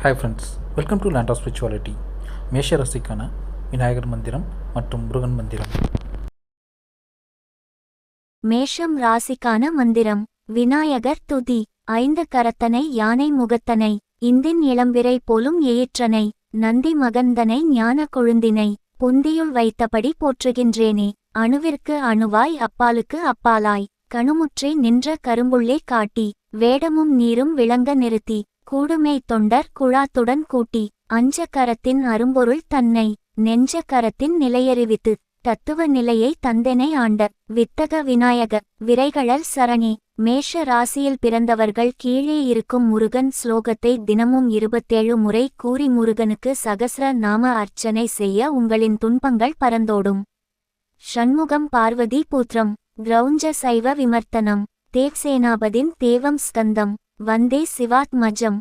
Hi friends welcome to land of spirituality மேஷ ராசிக்கான விநாயகர் மந்திரம் மற்றும் முருகன் மந்திரம் மேஷம் ராசிக்கான மந்திரம் விநாயகர் துதி ஐந்து கரத்தனை யானை முகத்தனை இந்தின் இளம்பிரை போலும் எயிற்றனை நந்தி மகந்தனை ஞான கொழுந்தினை பொந்தியுள் வைத்தபடி போற்றுகின்றேனே அணுவிற்கு அணுவாய் அப்பாலுக்கு அப்பாலாய். கணுமுற்றி நின்ற கரும்புள்ளே காட்டி வேடமும் நீரும் விளங்க நிறுத்தி கூடுமை தொண்டர் குழாத்துடன் கூட்டி அஞ்ச கரத்தின் அரும்பொருள் தன்னை நெஞ்ச கரத்தின் நிலையறிவித்து தத்துவ நிலையை தந்தெனை ஆண்ட வித்தக விநாயக விரைகளர் சரணே மேஷ ராசியில் பிறந்தவர்கள் கீழே இருக்கும் முருகன் ஸ்லோகத்தை தினமும் இருபத்தேழு முறை கூறி முருகனுக்கு சகசர நாம அர்ச்சனை செய்ய உங்களின் துன்பங்கள் பறந்தோடும் ஷண்முகம் பார்வதி புத்திரம் கிரௌஞ்ச சைவ விமர்த்தனம் தேவ்சேனாபதின் தேவம் ஸ்கந்தம் வந்தே சிவாத்மஜம்.